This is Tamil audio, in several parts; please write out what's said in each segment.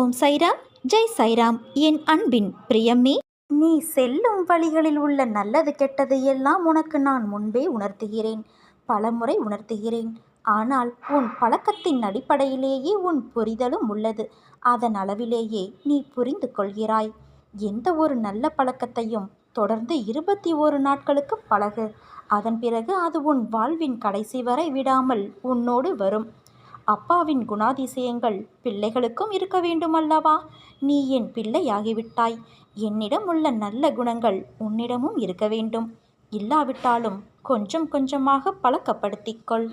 ஓம் சைராம் ஜெய் சைராம். என் அன்பின் பிரியமே. நீ செல்லும் வழிகளில் உள்ள நல்லது கெட்டது எல்லாம் உனக்கு நான் முன்பே உணர்த்துகிறேன். பலமுறை உணர்த்துகிறேன். ஆனால் உன் பழக்கத்தின் அடிப்படையிலேயே உன் புரிதலும் உள்ளது. அதன் அளவிலேயே நீ புரிந்து கொள்கிறாய். எந்த ஒரு நல்ல பழக்கத்தையும் தொடர்ந்து இருபத்தி ஓரு நாட்களுக்கு பழகு. அதன் பிறகு அது உன் வாழ்வின் கடைசி வரை விடாமல் உன்னோடு வரும். அப்பாவின் குணாதிசயங்கள் பிள்ளைகளுக்கும் இருக்க வேண்டுமல்லவா? நீ என் பிள்ளையாகிவிட்டாய். என்னிடம் உள்ள நல்ல குணங்கள் உன்னிடமும் இருக்க வேண்டும். இல்லாவிட்டாலும் கொஞ்சம் கொஞ்சமாக பழக்கப்படுத்திக்கொள்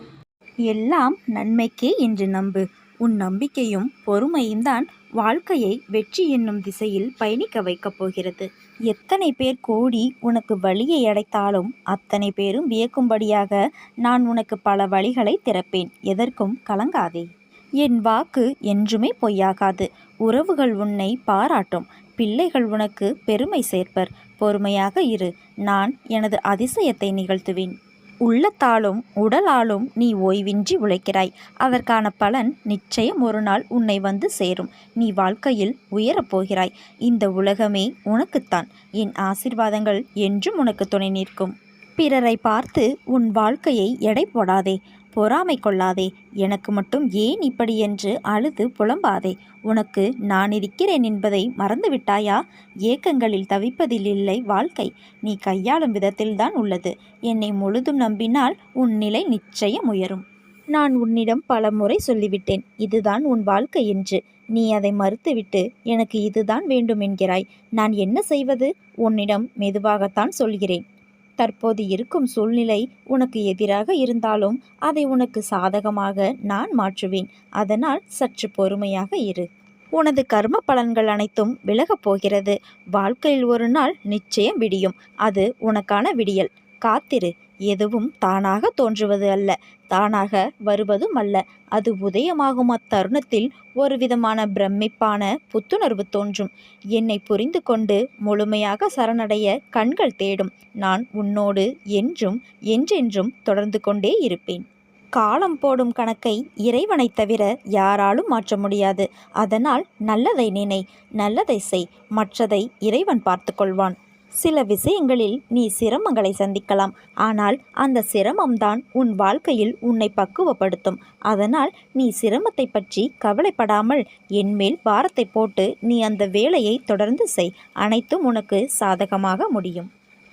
எல்லாம் நன்மைக்கே என்று நம்பு. உன் நம்பிக்கையும் பொறுமையும் தான் வாழ்க்கையை வெற்றி என்னும் திசையில் பயணிக்க வைக்கப் போகிறது. எத்தனை பேர் கோடி உனக்கு வழியை அடைத்தாலும் அத்தனை பேரும் வியக்கும்படியாக நான் உனக்கு பல வழிகளை திறப்பேன். எதற்கும் கலங்காதே. என் வாக்கு என்றுமே பொய்யாகாது. உறவுகள் உன்னை பாராட்டும். பிள்ளைகள் உனக்கு பெருமை சேர்ப்பர். பொறுமையாக இரு. நான் எனது அதிசயத்தை நிகழ்த்துவேன். உள்ளத்தாலும் உடலாலும் நீ ஓய்வின்றி உழைக்கிறாய். அதற்கான பலன் நிச்சயம் ஒரு நாள் உன்னை வந்து சேரும். நீ வாழ்க்கையில் உயரப்போகிறாய் இந்த உலகமே உனக்குத்தான். என் ஆசிர்வாதங்கள் என்றும் உனக்கு துணை நிற்கும். பிறரை பார்த்து உன் வாழ்க்கையை எடை போடாதே பொறாமை கொள்ளாதே எனக்கு மட்டும் ஏன் இப்படி என்று அழுது புலம்பாதே. உனக்கு நான் இருக்கிறேன் என்பதை மறந்துவிட்டாயா? ஏக்கங்களில் தவிப்பதில் இல்லை வாழ்க்கை. நீ கையாளும் விதத்தில்தான் உள்ளது. என்னை முழுதும் நம்பினால் உன் நிலை நிச்சயம் உயரும். நான் உன்னிடம் பல முறை சொல்லிவிட்டேன் இதுதான் உன் வாழ்க்கை என்று. நீ அதை மறுத்துவிட்டு எனக்கு இதுதான் வேண்டும் என்கிறாய். நான் என்ன செய்வது? உன்னிடம் மெதுவாகத்தான் சொல்கிறேன். தற்போது இருக்கும் சூழ்நிலை உனக்கு எதிராக இருந்தாலும் அதை உனக்கு சாதகமாக நான் மாற்றுவேன். அதனால் சற்று பொறுமையாக இரு. உனது கர்ம பலன்கள் அனைத்தும் விலகப் போகிறது. வாழ்க்கையில் ஒரு நாள் நிச்சயம் விடியும். அது உனக்கான விடியல். காத்திரு. எதுவும் தானாக தோன்றுவது அல்ல. தானாக வருவதும் அல்ல. அது உதயமாகும் அத்தருணத்தில் ஒரு விதமான பிரமிப்பான புத்துணர்வு தோன்றும். என்னை புரிந்து கொண்டு முழுமையாக சரணடைய கண்கள் தேடும். நான் உன்னோடு என்றும் என்றென்றும் தொடர்ந்து கொண்டே இருப்பேன். காலம் போடும் கணக்கை இறைவனை தவிர யாராலும் மாற்ற முடியாது. அதனால் நல்லதை நினை நல்லதை செய். மற்றதை இறைவன் பார்த்து கொள்வான். சில விஷயங்களில் நீ சிரமங்களை சந்திக்கலாம். ஆனால் அந்த சிரமம்தான் உன் வாழ்க்கையில் உன்னை பக்குவப்படுத்தும். அதனால் நீ சிரமத்தை பற்றி கவலைப்படாமல் என்மேல் பாரத்தை போட்டு நீ அந்த வேலையை தொடர்ந்து செய். அனைத்தும் உனக்கு சாதகமாக முடியும்.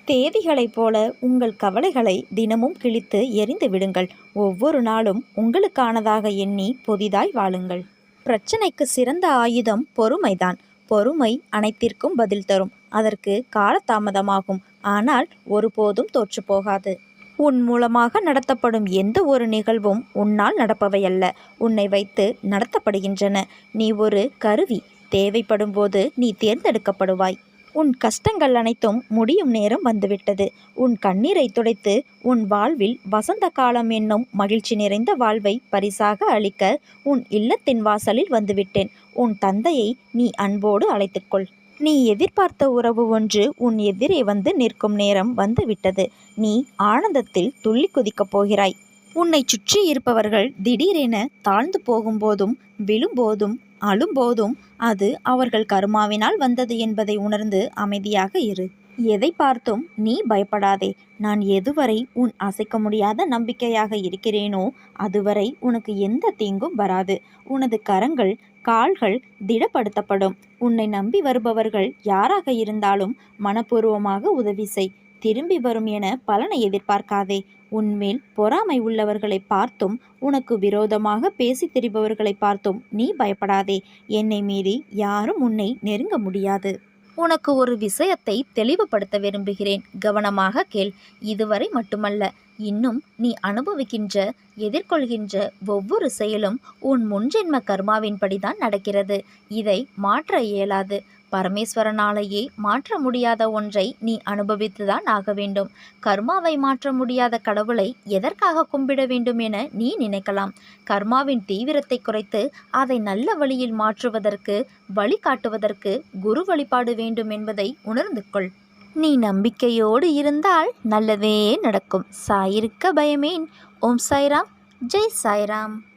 தேதிகளைப் போல உங்கள் கவலைகளை தினமும் கிழித்து எரிந்து விடுங்கள். ஒவ்வொரு நாளும் உங்களுக்கானதாக எண்ணி புதிதாய் வாழுங்கள். பிரச்சனைக்கு சிறந்த ஆயுதம் பொறுமைதான். பொறுமை அனைத்திற்கும் பதில் தரும். அதற்கு காலதாமதமாகும். ஆனால் ஒருபோதும் தோற்றுப்போகாது உன் மூலமாக நடத்தப்படும் எந்த ஒரு நிகழ்வும் உன்னால் நடப்பவையல்ல. உன்னை வைத்து நடத்தப்படுகின்றன. நீ ஒரு கருவி. தேவைப்படும் போது நீ தேர்ந்தெடுக்கப்படுவாய். உன் கஷ்டங்கள் அனைத்தும் முடியும் நேரம் வந்துவிட்டது. உன் கண்ணீரை துடைத்து உன் வாழ்வில் வசந்த காலம் என்னும் மகிழ்ச்சி நிறைந்த வாழ்வை பரிசாக அளிக்க உன் இல்லத்தின் வாசலில் வந்துவிட்டேன். உன் தந்தையை நீ அன்போடு அழைத்துக்கொள். நீ எதிர்பார்த்த உறவு ஒன்று உன் எதிரே வந்து நிற்கும் நேரம் வந்துவிட்டது. நீ ஆனந்தத்தில் துள்ளி குதிக்கப் போகிறாய். உன்னை சுற்றி இருப்பவர்கள் திடீரென தாழ்ந்து போகும்போதும் விழும்போதும் அழும்போதும் அது அவர்கள் கருமாவினால் வந்தது என்பதை உணர்ந்து அமைதியாக இரு. எதை பார்த்தும் நீ பயப்படாதே. நான் எதுவரை உன் அசைக்க முடியாத நம்பிக்கையாக இருக்கிறேனோ அதுவரை உனக்கு எந்த தீங்கும் வராது. உனது கரங்கள் கால்கள் திடப்படுத்தப்படும். உன்னை நம்பி வருபவர்கள் யாராக இருந்தாலும் மனப்பூர்வமாக உதவி செய். திரும்பி வரும் என பலனை எதிர்பார்க்காதே. உன்மேல் பொறாமை உள்ளவர்களை பார்த்தும் உனக்கு விரோதமாக பேசி திரிபவர்களை பார்த்தும் நீ பயப்படாதே. என்னை மீறி யாரும் உன்னை நெருங்க முடியாது. உனக்கு ஒரு விஷயத்தை தெளிவுபடுத்த விரும்புகிறேன். கவனமாக கேள். இதுவரை மட்டுமல்ல. இன்னும் நீ அனுபவிக்கின்ற எதிர்கொள்கின்ற ஒவ்வொரு செயலும் உன் முன்ஜென்ம கர்மாவின்படிதான் நடக்கிறது. இதை மாற்ற இயலாது. பரமேஸ்வரனாலேயே மாற்ற முடியாத ஒன்றை நீ அனுபவித்துதான் ஆக வேண்டும். கர்மாவை மாற்ற முடியாத கடவுளை எதற்காக கும்பிட வேண்டும் என நீ நினைக்கலாம். கர்மாவின் தீவிரத்தை குறைத்து அதை நல்ல வழியில் மாற்றுவதற்கு வழிகாட்டுவதற்கு குரு வழிபாடு வேண்டும் என்பதை உணர்ந்து கொள். நீ நம்பிக்கையோடு இருந்தால் நல்லதே நடக்கும். சாயிருக்க பயமேன். ஓம் சாய்ராம். ஜெய் சாய்ராம்.